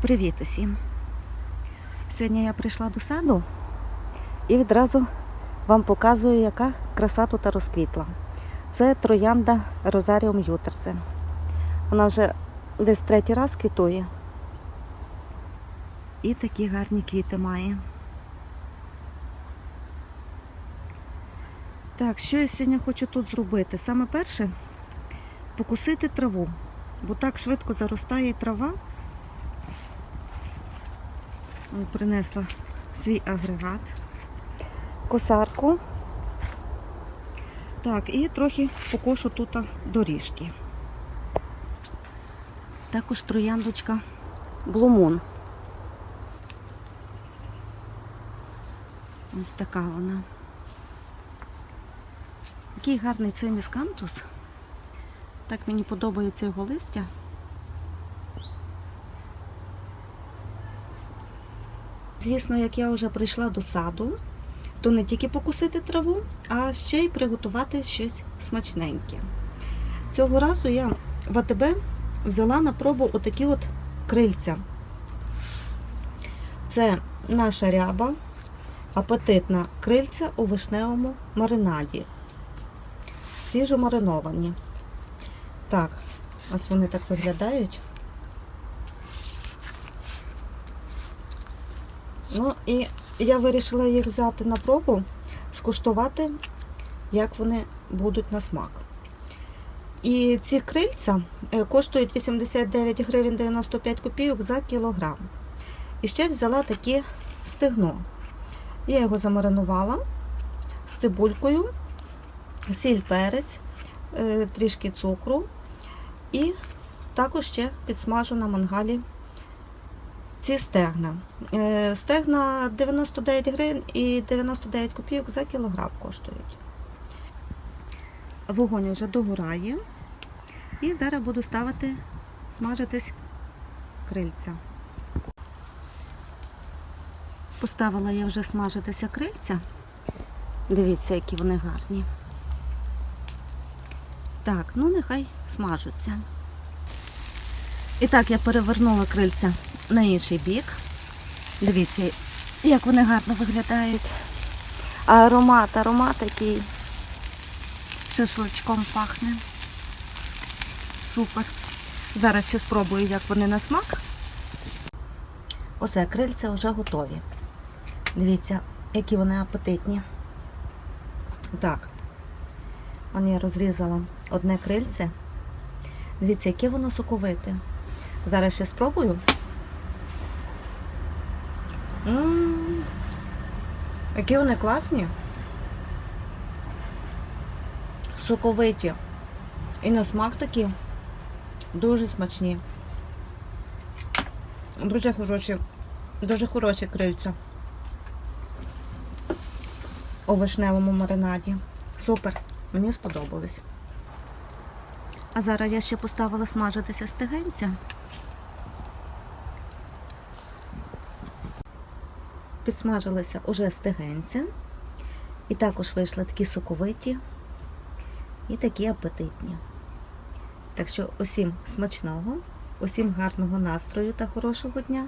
Привіт усім! Сьогодні я прийшла до саду і відразу вам показую, яка краса тут розквітла. Це троянда Розаріум Ютерзе. Вона вже десь третій раз квітує. І такі гарні квіти має. Так, що я сьогодні хочу тут зробити? Саме перше покусити траву, бо так швидко заростає трава. Ой, Принесла свій агрегат, косарку. Так, і трохи покошу тут доріжки. Також трояндочка Блумун. Ось така вона. Який гарний цей міскантус. Так мені подобається його листя. Звісно, як я вже прийшла до саду, то не тільки покусити траву, а ще й приготувати щось смачненьке. Цього разу я в АТБ взяла на пробу отакі от крильця. Це наша ряба, апетитна крильця у вишневому маринаді. Свіжо мариновані. Так, ось вони так виглядають. Ну і я вирішила їх взяти на пробу, скуштувати, як вони будуть на смак. І ці крильця е, коштують 89 гривень 95 копійок за кілограм. І ще взяла таке стегно. Я його замаринувала з цибулькою, сіль перець, е, трішки цукру і також ще підсмажу на мангалі ці стегна. Е, Стегна 99 гривень і 99 копійок за кілограм коштують. Вогонь вже догорає. І зараз буду ставити смажитись крильця. Поставила я вже смажитися крильця. Дивіться, які вони гарні. Так, ну нехай смажуться. І так я перевернула крильця на інший бік. Дивіться, як вони гарно виглядають. А аромат, аромат такий шашличком пахне. Супер. Зараз ще спробую, як вони на смак. Оце крильця вже готові. Дивіться, які вони апетитні. Так. Вон я розрізала одне крильце. Дивіться, яке воно соковите. Зараз ще спробую. М, Які вони класні. Соковиті. І на смак такі дуже смачні. Дуже хороші, дуже хороші крильця. У вишневому маринаді. Супер, мені сподобались. А зараз я ще поставила смажитися стегенця. Підсмажилися уже стегенця. І також вийшли такі соковиті і такі апетитні. Так що усім смачного, усім гарного настрою та хорошого дня.